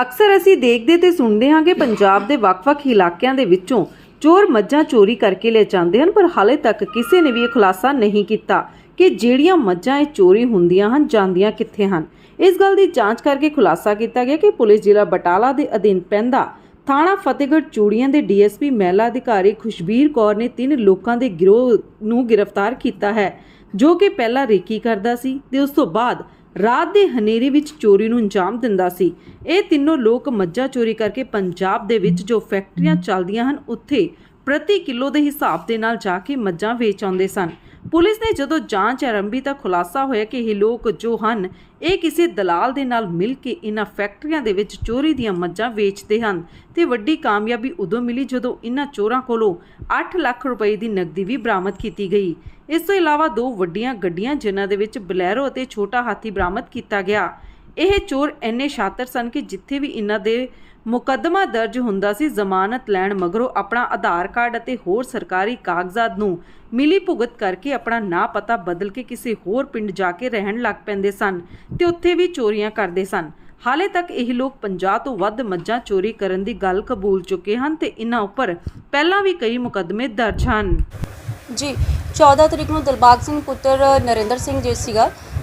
ਅਕਸਰ ਅਸੀਂ ਦੇਖਦੇ ਤੇ ਸੁਣਦੇ ਹਾਂ ਕਿ ਪੰਜਾਬ ਦੇ ਵੱਖ-ਵੱਖ ਇਲਾਕਿਆਂ ਦੇ ਵਿੱਚੋਂ ਚੋਰ ਮੱਝਾਂ ਚੋਰੀ ਕਰਕੇ ਲੈ ਜਾਂਦੇ ਹਨ, ਪਰ ਹਾਲੇ ਤੱਕ ਕਿਸੇ ਨੇ ਵੀ ਇਹ ਖੁਲਾਸਾ ਨਹੀਂ ਕੀਤਾ ਕਿ ਜਿਹੜੀਆਂ ਮੱਝਾਂ ਇਹ ਚੋਰੀ ਹੁੰਦੀਆਂ ਹਨ, ਜਾਂਦੀਆਂ ਕਿੱਥੇ ਹਨ। ਇਸ ਗੱਲ ਦੀ ਜਾਂਚ ਕਰਕੇ ਖੁਲਾਸਾ ਕੀਤਾ ਗਿਆ ਕਿ ਪੁਲਿਸ ਜ਼ਿਲ੍ਹਾ ਬਟਾਲਾ ਦੇ ਅਧੀਨ ਪੈਂਦਾ ਥਾਣਾ ਫਤਿਹਗੜ੍ਹ ਚੂੜੀਆਂ ਦੇ ਡੀਐਸਪੀ ਮਹਿਲਾ ਅਧਿਕਾਰੀ ਖੁਸ਼ਬੀਰ ਕੌਰ ਨੇ ਤਿੰਨ ਲੋਕਾਂ ਦੇ ਗਿਰੋਹ ਨੂੰ ਗ੍ਰਿਫਤਾਰ ਕੀਤਾ ਹੈ, ਜੋ ਕਿ ਪਹਿਲਾਂ ਰੇਕੀ ਕਰਦਾ ਸੀ ਤੇ ਉਸ ਤੋਂ ਬਾਅਦ ਰਾਤ ਦੇ ਹਨੇਰੇ ਵਿੱਚ ਚੋਰੀ ਨੂੰ ਅੰਜਾਮ ਦਿੰਦਾ ਸੀ। ਇਹ ਤਿੰਨੋਂ ਲੋਕ ਮੱਝਾਂ ਚੋਰੀ ਕਰਕੇ ਪੰਜਾਬ ਦੇ ਵਿੱਚ ਜੋ ਫੈਕਟਰੀਆਂ ਚੱਲਦੀਆਂ ਹਨ, ਉੱਥੇ ਪ੍ਰਤੀ ਕਿਲੋ ਦੇ ਹਿਸਾਬ ਦੇ ਨਾਲ ਜਾ ਕੇ ਮੱਝਾਂ ਵੇਚ ਆਉਂਦੇ ਸਨ। ਪੁਲਿਸ ਨੇ ਜਦੋਂ ਜਾਂਚ ਆਰੰਭੀ ਤਾਂ ਖੁਲਾਸਾ ਹੋਇਆ ਕਿ ਇਹ ਲੋਕ ਜੋ ਹਨ, ਇਹ ਕਿਸੇ ਦਲਾਲ ਦੇ ਨਾਲ ਮਿਲ ਕੇ ਇਹਨਾਂ ਫੈਕਟਰੀਆਂ ਦੇ ਵਿੱਚ ਚੋਰੀ ਦੀਆਂ ਮੱਝਾਂ ਵੇਚਦੇ ਹਨ ਤੇ ਵੱਡੀ ਕਾਮਯਾਬੀ ਉਦੋਂ ਮਿਲੀ ਜਦੋਂ ਇਹਨਾਂ ਚੋਰਾਂ ਕੋਲੋਂ 8 ਲੱਖ ਰੁਪਏ ਦੀ ਨਕਦੀ ਵੀ ਬਰਾਮਦ ਕੀਤੀ ਗਈ। ਇਸ ਤੋਂ ਇਲਾਵਾ ਦੋ ਵੱਡੀਆਂ ਗੱਡੀਆਂ ਜਿਨ੍ਹਾਂ ਦੇ ਵਿੱਚ ਬਲੈਰੋ ਅਤੇ ਛੋਟਾ ਹਾਥੀ ਬਰਾਮਦ ਕੀਤਾ ਗਿਆ। ਇਹ ਚੋਰ ਇੰਨੇ ਸ਼ਾਤਰ ਸਨ ਕਿ ਜਿੱਥੇ ਵੀ ਇਹਨਾਂ ਦੇ ਮੁਕੱਦਮਾ ਦਰਜ ਹੁੰਦਾ ਸੀ, ਜ਼ਮਾਨਤ ਲੈਣ ਮਗਰੋਂ ਆਪਣਾ ਆਧਾਰ ਕਾਰਡ ਅਤੇ ਹੋਰ ਸਰਕਾਰੀ ਕਾਗਜ਼ਾਤ ਨੂੰ ਮਿਲੀ ਭੁਗਤ ਕਰਕੇ ਆਪਣਾ ਨਾਂ ਪਤਾ ਬਦਲ ਕੇ ਕਿਸੇ ਹੋਰ ਪਿੰਡ ਜਾ ਕੇ ਰਹਿਣ ਲੱਗ ਪੈਂਦੇ ਸਨ ਤੇ ਉੱਥੇ ਵੀ ਚੋਰੀਆਂ ਕਰਦੇ ਸਨ। ਹਾਲੇ ਤੱਕ ਇਹ ਲੋਕ 50 ਤੋਂ ਵੱਧ ਮੱਝਾਂ ਚੋਰੀ ਕਰਨ ਦੀ ਗੱਲ ਕਬੂਲ ਚੁੱਕੇ ਹਨ ਤੇ ਇਹਨਾਂ ਉੱਪਰ ਪਹਿਲਾਂ ਵੀ ਕਈ ਮੁਕੱਦਮੇ ਦਰਜ ਹਨ। ਜੀ 14 ਤਰੀਕ ਨੂੰ ਦਿਲਬਾਗ ਸਿੰਘ ਪੁੱਤਰ ਨਰਿੰਦਰ ਸਿੰਘ ਜੀ ਸੀਗਾ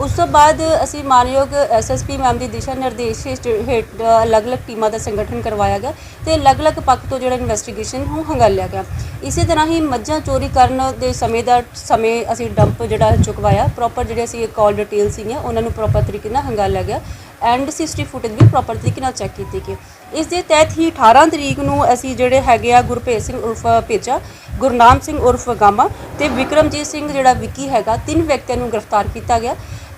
ਉਸ ਤੋਂ ਬਾਅਦ ਅਸੀਂ ਮਾਨਯੋਗ ਐਸਐਸਪੀ ਮੈਮ ਦੀ ਦਿਸ਼ਾ ਨਿਰਦੇਸ਼ ਹੇਠ ਹੇਠ ਅਲੱਗ-ਅਲੱਗ ਟੀਮਾਂ ਦਾ ਸੰਗਠਨ ਕਰਵਾਇਆ ਗਿਆ ਤੇ ਅਲੱਗ-ਅਲੱਗ ਪੱਖ ਤੋਂ ਜਿਹੜਾ ਇਨਵੈਸਟੀਗੇਸ਼ਨ ਨੂੰ ਹੰਗਾਲਿਆ ਗਿਆ। ਇਸੇ ਤਰ੍ਹਾਂ ਹੀ ਮੱਝਾਂ ਚੋਰੀ ਕਰਨ ਦੇ ਸਮੇਂ ਦਾ ਸਮੇਂ ਅਸੀਂ ਡੰਪ ਜਿਹੜਾ ਚੁਕਵਾਇਆ ਪ੍ਰੋਪਰ ਜਿਹੜੇ ਅਸੀਂ ਕਾਲ ਡਿਟੇਲ ਸੀਗੀਆਂ, ਉਹਨਾਂ ਨੂੰ ਪ੍ਰੋਪਰ ਤਰੀਕੇ ਨਾਲ ਹੰਗਾਲਿਆ ਗਿਆ ਐਂਡ ਸੀਸੀਟੀਵੀ ਫੁਟੇਜ ਵੀ ਪ੍ਰੋਪਰ ਤਰੀਕੇ ਨਾਲ ਚੈੱਕ ਕੀਤੀ ਗਈ। ਇਸ ਦੇ ਤਹਿਤ ਹੀ 18 ਤਰੀਕ ਨੂੰ ਅਸੀਂ ਜਿਹੜੇ ਹੈਗੇ ਆ ਗੁਰਭੇਜ ਸਿੰਘ ਉਰਫ ਭੇਜਾ, ਗੁਰਨਾਮ ਸਿੰਘ ਉਰਫ ਗਾਮਾ ਤੇ ਵਿਕਰਮਜੀਤ ਸਿੰਘ ਜਿਹੜਾ ਵਿੱਕੀ ਹੈਗਾ, ਤਿੰਨ ਵਿਅਕਤੀਆਂ ਨੂੰ ਗ੍ਰਿਫਤਾਰ ਕੀਤਾ ਗਿਆ।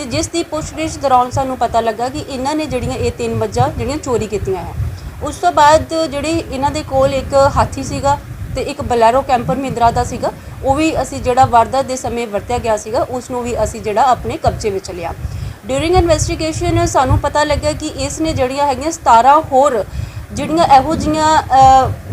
ਤੇ ਜਿਸ ਦੀ ਪੁੱਛਗਿੱਛ ਦੌਰਾਨ ਸਾਨੂੰ ਪਤਾ ਲੱਗਾ ਕਿ ਇਹਨਾਂ ਨੇ ਜਿਹੜੀਆਂ ਇਹ ਤਿੰਨ ਮੱਝਾਂ ਜਿਹੜੀਆਂ ਚੋਰੀ ਕੀਤੀਆਂ ਹੈ। ਉਸ ਤੋਂ ਬਾਅਦ ਜਿਹੜੀ ਇਹਨਾਂ ਦੇ ਕੋਲ ਇੱਕ ਹਾਥੀ ਸੀਗਾ ਤੇ ਇੱਕ ਬਲੈਰੋ ਕੈਂਪਰ ਮਹਿੰਦਰਾ ਦਾ ਸੀਗਾ, ਉਹ ਵੀ ਅਸੀਂ ਜਿਹੜਾ ਵਾਰਦਾਤ ਦੇ ਸਮੇਂ ਵਰਤਿਆ ਗਿਆ ਸੀਗਾ, ਉਸ ਨੂੰ ਵੀ ਅਸੀਂ ਜਿਹੜਾ ਆਪਣੇ ਕਬਜ਼ੇ ਵਿੱਚ ਲਿਆ। ਡਿਊਰਿੰਗ ਇਨਵੈਸਟੀਗੇਸ਼ਨ ਸਾਨੂੰ ਪਤਾ ਲੱਗਾ ਕਿ ਇਸ ਨੇ ਜਿਹੜੀਆਂ ਹੈਗੀਆਂ 17 ਹੋਰ ਜਿਹੜੀਆਂ ਇਹੋ ਜੀਆਂ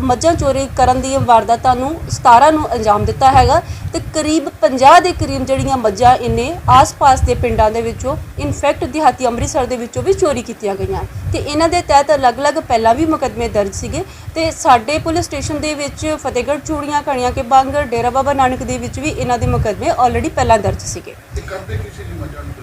ਮੱਝਾਂ ਚੋਰੀ ਕਰਨ ਦੀਆਂ ਵਾਰਦਾਤਾਂ ਨੂੰ 17 ਨੂੰ ਅੰਜਾਮ ਦਿੱਤਾ ਹੈਗਾ ਤੇ ਕਰੀਬ 50 ਦੇ ਕਰੀਬ ਜਿਹੜੀਆਂ ਮੱਝਾਂ ਇਹਨੇ ਆਸ-ਪਾਸ ਦੇ ਪਿੰਡਾਂ ਦੇ ਵਿੱਚੋਂ ਇਨਫੈਕਟ ਦਿਹਾਤੀ ਅੰਮ੍ਰਿਤਸਰ ਦੇ ਵਿੱਚੋਂ ਵੀ ਚੋਰੀ ਕੀਤੀਆਂ ਗਈਆਂ। ਤੇ ਇਹਨਾਂ ਦੇ ਤਹਿਤ ਅਲੱਗ-ਅਲੱਗ ਪਹਿਲਾਂ ਵੀ ਮੁਕੱਦਮੇ ਦਰਜ ਸੀਗੇ। ਤੇ ਸਾਡੇ ਪੁਲਿਸ ਸਟੇਸ਼ਨ ਦੇ ਵਿੱਚ ਫਤਿਹਗੜ੍ਹ ਚੂੜੀਆਂ ਕਣੀਆਂ ਕੇ ਬਾਂਗਰ, ਡੇਰਾ ਬਾਬਾ ਨਾਨਕ ਦੇ ਵਿੱਚ ਵੀ ਇਹਨਾਂ ਦੇ ਮੁਕੱਦਮੇ ਆਲਰੇਡੀ ਪਹਿਲਾਂ ਦਰਜ ਸੀਗੇ। ਤੇ ਕਰਦੇ ਕਿਸੇ ਦੀ ਮੱਝਾਂ ਨੂੰ?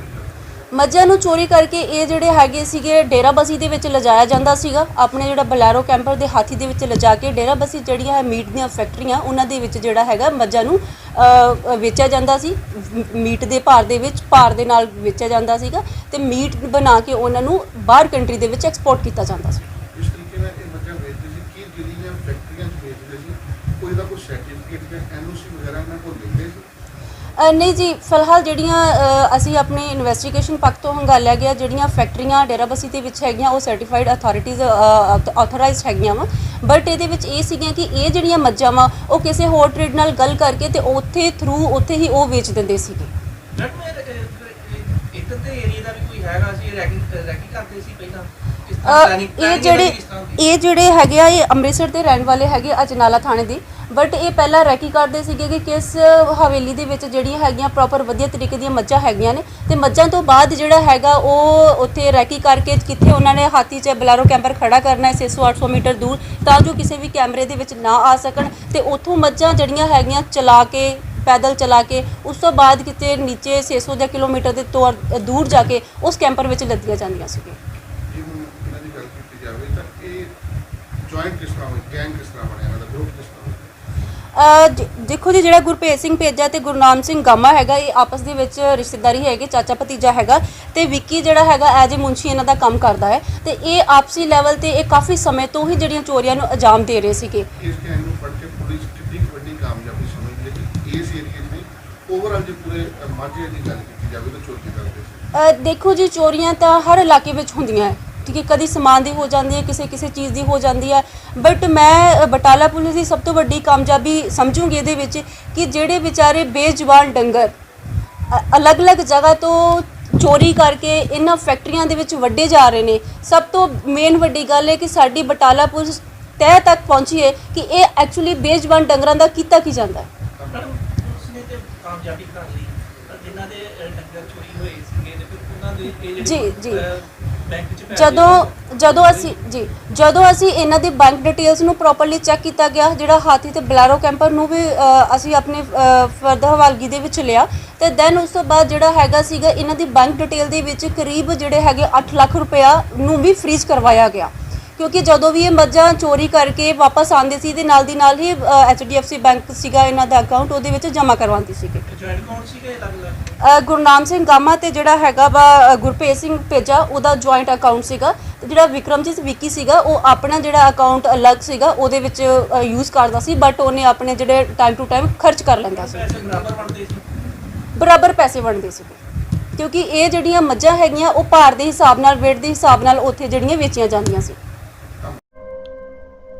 ਮੱਝਾਂ ਨੂੰ ਚੋਰੀ ਕਰਕੇ ਇਹ ਜਿਹੜੇ ਹੈਗੇ ਸੀਗੇ ਡੇਰਾਬੱਸੀ ਦੇ ਵਿੱਚ ਲਿਜਾਇਆ ਜਾਂਦਾ ਸੀਗਾ। ਆਪਣੇ ਜਿਹੜਾ ਬਲੈਰੋ ਕੈਂਪਰ ਦੇ ਹਾਥੀ ਦੇ ਵਿੱਚ ਲਿਜਾ ਕੇ ਡੇਰਾਬੱਸੀ ਜਿਹੜੀਆਂ ਹੈ ਮੀਟ ਦੀਆਂ ਫੈਕਟਰੀਆਂ, ਉਹਨਾਂ ਦੇ ਵਿੱਚ ਜਿਹੜਾ ਹੈਗਾ ਮੱਝਾਂ ਨੂੰ ਵੇਚਿਆ ਜਾਂਦਾ ਸੀ। ਮੀਟ ਦੇ ਭਾਰ ਦੇ ਵਿੱਚ, ਭਾਰ ਦੇ ਨਾਲ ਵੇਚਿਆ ਜਾਂਦਾ ਸੀਗਾ ਤੇ ਮੀਟ ਬਣਾ ਕੇ ਉਹਨਾਂ ਨੂੰ ਬਾਹਰ ਕੰਟਰੀ ਦੇ ਵਿੱਚ ਐਕਸਪੋਰਟ ਕੀਤਾ ਜਾਂਦਾ ਸੀ। ਇਸ ਤਰੀਕੇ ਨਾਲ ਇਹ ਮੱਝਾਂ ਵੇਚਦੇ ਸੀ। ਕੀ ਜਿਹੜੀਆਂ ਫੈਕਟਰੀਆਂ 'ਚ ਵੇਚਦੇ ਸੀ? ਕੋਈ ਦਾ ਕੋਈ ਸਰਟੀਫਿਕੇਟ ਜਾਂ ਐਨਓਸੀ ਵਗੈਰਾ ਇਹਨਾਂ ਕੋਲ ਲੈਂਦੇ ਸੀ? ਨਹੀਂ ਜੀ, ਫਿਲਹਾਲ ਜਿਹੜੀਆਂ ਅਸੀਂ ਆਪਣੀ ਇਨਵੈਸਟੀਗੇਸ਼ਨ ਪੱਖ ਤੋਂ ਹੰਗਾਲਿਆ ਗਿਆ, ਜਿਹੜੀਆਂ ਫੈਕਟਰੀਆਂ ਡੇਰਾਬੱਸੀ ਦੇ ਵਿੱਚ ਹੈਗੀਆਂ, ਉਹ ਸਰਟੀਫਾਈਡ ਅਥਾਰਟੀਜ਼ ਆਥੋਰਾਈਜ਼ਡ ਹੈਗੀਆਂ ਵਾ। ਬਟ ਇਹਦੇ ਵਿੱਚ ਇਹ ਸੀਗੀਆਂ ਕਿ ਇਹ ਜਿਹੜੀਆਂ ਮੱਝਾਂ ਵਾ, ਉਹ ਕਿਸੇ ਹੋਰ ਟ੍ਰੇਡ ਨਾਲ ਗੱਲ ਕਰਕੇ ਤੇ ਉੱਥੇ ਥਰੂ ਉੱਥੇ ਹੀ ਉਹ ਵੇਚ ਦਿੰਦੇ ਸੀਗੇ। ਮੈਡਮ ਇਹ ਇੱਧਰ ਦੇ ਏਰੀਆ ਦਾ ਵੀ ਕੋਈ ਹੈਗਾ ਸੀ ਰੈਕਿੰਗ ਰੈਕਿੰਗ ਕਰਦੇ ਸੀ ਪਹਿਲਾਂ? ਇਹ ਜਿਹੜੇ? ਇਹ ਜਿਹੜੇ ਹੈਗੇ ਆ ਇਹ ਅੰਮ੍ਰਿਤਸਰ ਦੇ ਰਹਿਣ ਵਾਲੇ ਹੈਗੇ ਅਜਨਾਲਾ ਥਾਣੇ ਦੀ ਬਟ ਇਹ ਪਹਿਲਾਂ ਰੈਕੀ ਕਰਦੇ ਸੀਗੇ ਕਿ ਕਿਸ ਹਵੇਲੀ ਦੇ ਵਿੱਚ ਜਿਹੜੀਆਂ ਹੈਗੀਆਂ ਪ੍ਰੋਪਰ ਵਧੀਆ ਤਰੀਕੇ ਦੀਆਂ ਮੱਝਾਂ ਹੈਗੀਆਂ ਨੇ ਤੇ ਮੱਝਾਂ ਤੋਂ ਬਾਅਦ ਜਿਹੜਾ ਹੈਗਾ ਉਹ ਉੱਥੇ ਰੈਕੀ ਕਰਕੇ ਕਿੱਥੇ ਉਹਨਾਂ ਨੇ ਹਾਥੀ 'ਚ ਬਲਾਰੋ ਕੈਂਪਰ ਖੜਾ ਕਰਨਾ ਹੈ 600 800 ਮੀਟਰ ਦੂਰ ਤਾਂ ਜੋ ਕਿਸੇ ਵੀ ਕੈਮਰੇ ਦੇ ਵਿੱਚ ਨਾ ਆ ਸਕਣ ਤੇ ਉੱਥੋਂ ਮੱਝਾਂ ਜਿਹੜੀਆਂ ਹੈਗੀਆਂ ਚਲਾ ਕੇ ਪੈਦਲ ਚਲਾ ਕੇ ਉਸ ਤੋਂ ਬਾਅਦ ਕਿਤੇ ਨੀਚੇ 600 ਦੇ ਕਿਲੋਮੀਟਰ ਦੇ ਤੌਰ ਦੂਰ ਜਾ ਕੇ ਉਸ ਕੈਂਪਰ ਵਿੱਚ ਲੱਦੀਆਂ ਜਾਂਦੀਆਂ ਸੀਗੀਆਂ ਜੇ ਦੀ ਗੱਲ ਕੀਤੀ ਜਾਵੇ ਤਾਂ ਇਹ ਜੁਆਇੰਟ ਕਿਸ ਤਰ੍ਹਾਂ ਹੋਈ? ਗੈਂਗ ਕਿਸ ਤਰ੍ਹਾਂ ਬਣਿਆ? ਇਹਨਾਂ ਦਾ ਗਰੁੱਪ ਕਿਸ ਤਰ੍ਹਾਂ ਹੋਇਆ? ਅਹ ਜ- ਦੇਖੋ ਜੀ ਜਿਹੜਾ ਗੁਰਭੇਜ ਸਿੰਘ ਭੇਜਾ ਤੇ ਗੁਰਨਾਮ ਸਿੰਘ ਗਾਮਾ ਹੈਗਾ ਇਹ ਆਪਸ ਦੇ ਵਿੱਚ ਰਿਸ਼ਤੇਦਾਰੀ ਹੈਗੀ ਚਾਚਾ ਭਤੀਜਾ ਹੈਗਾ ਤੇ ਵਿੱਕੀ ਜਿਹੜਾ ਹੈਗਾ ਐਜ ਏ ਮੁੰਸ਼ੀ ਇਹਨਾਂ ਦਾ ਕੰਮ ਕਰਦਾ ਹੈ ਤੇ ਇਹ ਆਪਸੀ ਲੈਵਲ ਤੇ ਇਹ ਕਾਫੀ ਸਮੇਂ ਤੋਂ ਹੀ ਜਿਹੜੀਆਂ ਚੋਰੀਆਂ ਨੂੰ ਅੰਜਾਮ ਦੇ ਰਹੇ ਸੀਗੇ। ਇਸ ਗੈਂਗ ਨੂੰ ਫੜ ਕੇ ਪੁਲਿਸ ਕਿੰਨੀ ਕੁ ਵੱਡੀ ਕਾਮਯਾਬੀ ਸਮਝਦੀ ਹੈ ਕਿ ਇਸ ਏਰੀਏ 'ਚ ਨਹੀਂ ਓਵਰਆਲ ਜੇ ਪੂਰੇ ਅ, ਮਾਝੇ ਦੀ ਗੱਲ ਕੀਤੀ ਜਾਵੇ ਤਾਂ ਚੋਰੀ ਕਰਦੇ ਸੀ। ਅਹ ਦੇਖੋ ਜੀ ਚੋਰੀਆਂ ਤਾਂ ਹਰ ਇਲਾਕੇ ਵਿੱਚ ਹੁੰਦੀਆਂ ਹੈ। ਠੀਕ ਹੈ ਕਦੀ ਸਮਾਨ ਦੀ ਹੋ ਜਾਂਦੀ ਹੈ ਕਿਸੇ ਕਿਸੇ ਚੀਜ਼ ਦੀ ਹੋ ਜਾਂਦੀ ਹੈ। ਬਟ ਮੈਂ ਬਟਾਲਾ ਪੁਲਿਸ ਦੀ ਸਭ ਤੋਂ ਵੱਡੀ ਕਾਮਯਾਬੀ ਸਮਝੂੰਗੀ ਇਹਦੇ ਵਿੱਚ ਕਿ ਜਿਹੜੇ ਵਿਚਾਰੇ ਬੇਜਵਾਨ ਡੰਗਰ ਅਲੱਗ-ਅਲੱਗ ਜਗ੍ਹਾ ਤੋਂ ਚੋਰੀ ਕਰਕੇ ਇਹਨਾਂ ਫੈਕਟਰੀਆਂ ਦੇ ਵਿੱਚ ਵੱਡੇ ਜਾ ਰਹੇ ਨੇ। ਸਭ ਤੋਂ ਮੇਨ ਵੱਡੀ ਗੱਲ ਹੈ ਕਿ ਸਾਡੀ ਬਟਾਲਾ ਪੁਲਿਸ ਤਹਿ ਤੱਕ ਪਹੁੰਚੀ ਹੈ ਕਿ ਇਹ ਐਕਚੁਅਲੀ ਬੇਜਵਾਨ ਡੰਗਰਾਂ ਦਾ ਕੀਤਾ ਕੀ ਜਾਂਦਾ ਹੈ। ਜੀ, ਜੀ। ਜਦੋਂ ਜਦੋਂ ਅਸੀਂ ਜੀ ਜਦੋਂ ਅਸੀਂ ਇਹਨਾਂ ਦੀ ਬੈਂਕ ਡਿਟੇਲਸ ਨੂੰ ਪ੍ਰੋਪਰਲੀ ਚੈੱਕ ਕੀਤਾ ਗਿਆ ਜਿਹੜਾ ਹਾਥੀ ਤੇ ਬਲੈਰੋ ਕੈਂਪਰ ਨੂੰ ਵੀ ਅ, ਅਸੀਂ ਆਪਣੇ ਫਰਦਰ ਹਵਾਲਗੀ ਦੇ ਵਿੱਚ ਲਿਆ ਤੇ ਦੈਨ ਉਸ ਤੋਂ ਬਾਅਦ ਜਿਹੜਾ ਹੈਗਾ ਸੀਗਾ ਇਹਨਾਂ ਦੀ ਬੈਂਕ ਡਿਟੇਲ ਦੇ ਵਿੱਚ ਕਰੀਬ ਜਿਹੜੇ ਹੈਗੇ 8 ਲੱਖ ਰੁਪਇਆ ਨੂੰ ਵੀ ਫ੍ਰੀਜ਼ ਕਰਵਾਇਆ ਗਿਆ। ਕਿਉਂਕਿ ਜਦੋਂ ਵੀ ਇਹ ਮੱਝਾਂ ਚੋਰੀ ਕਰਕੇ ਵਾਪਸ ਆਉਂਦੇ ਸੀ ਤੇ ਨਾਲ ਦੀ ਨਾਲ ਹੀ HDFC ਬੈਂਕ ਸੀਗਾ ਇਹਨਾਂ ਦਾ ਅਕਾਊਂਟ ਉਹਦੇ ਵਿੱਚ ਜਮ੍ਹਾਂ ਕਰਵਾਉਂਦੀ ਸੀਗੇ। ਜੁਆਇੰਟ ਅਕਾਊਂਟ ਸੀਗੇ ਅਲੱਗ-ਅਲੱਗ? ਅ, ਗੁਰਨਾਮ ਸਿੰਘ ਗਾਮਾ ਤੇ ਜਿਹੜਾ ਹੈਗਾ ਵਾ ਅ, ਗੁਰਪ੍ਰੀਤ ਸਿੰਘ ਭੇਜਾ ਉਹਦਾ ਜੁਆਇੰਟ ਅਕਾਊਂਟ ਸੀਗਾ। ਤੇ ਜਿਹੜਾ ਵਿਕਰਮਜੀਤ ਵਿੱਕੀ ਸੀਗਾ ਉਹ ਆਪਣਾ ਜਿਹੜਾ ਅਕਾਊਂਟ ਅਲੱਗ ਸੀਗਾ ਉਹਦੇ ਵਿੱਚ ਯੂਜ਼ ਕਰਦਾ ਸੀ ਬਟ ਉਹਨੇ ਆਪਣੇ ਜਿਹੜੇ ਟਾਈਮ ਟੂ ਟਾਈਮ ਖਰਚ ਕਰ ਲੈਂਦਾ ਸੀ। ਪੈਸੇ ਬਰਾਬਰ ਵੰਡਦੇ ਸੀ? ਬਰਾਬਰ ਪੈਸੇ ਵੰਡਦੇ ਸੀ। ਕਿਉਂਕਿ ਇਹ ਜਿਹੜੀਆਂ ਮੱਝਾਂ ਹੈਗੀਆਂ ਉਹ ਭਾਰ ਦੇ ਹਿਸਾਬ ਨਾਲ weight ਦੇ ਹਿਸਾਬ ਨਾਲ ਉੱਥੇ ਜਿਹੜੀਆਂ ਵੇਚੀਆਂ ਜਾਂਦੀਆਂ ਸੀ।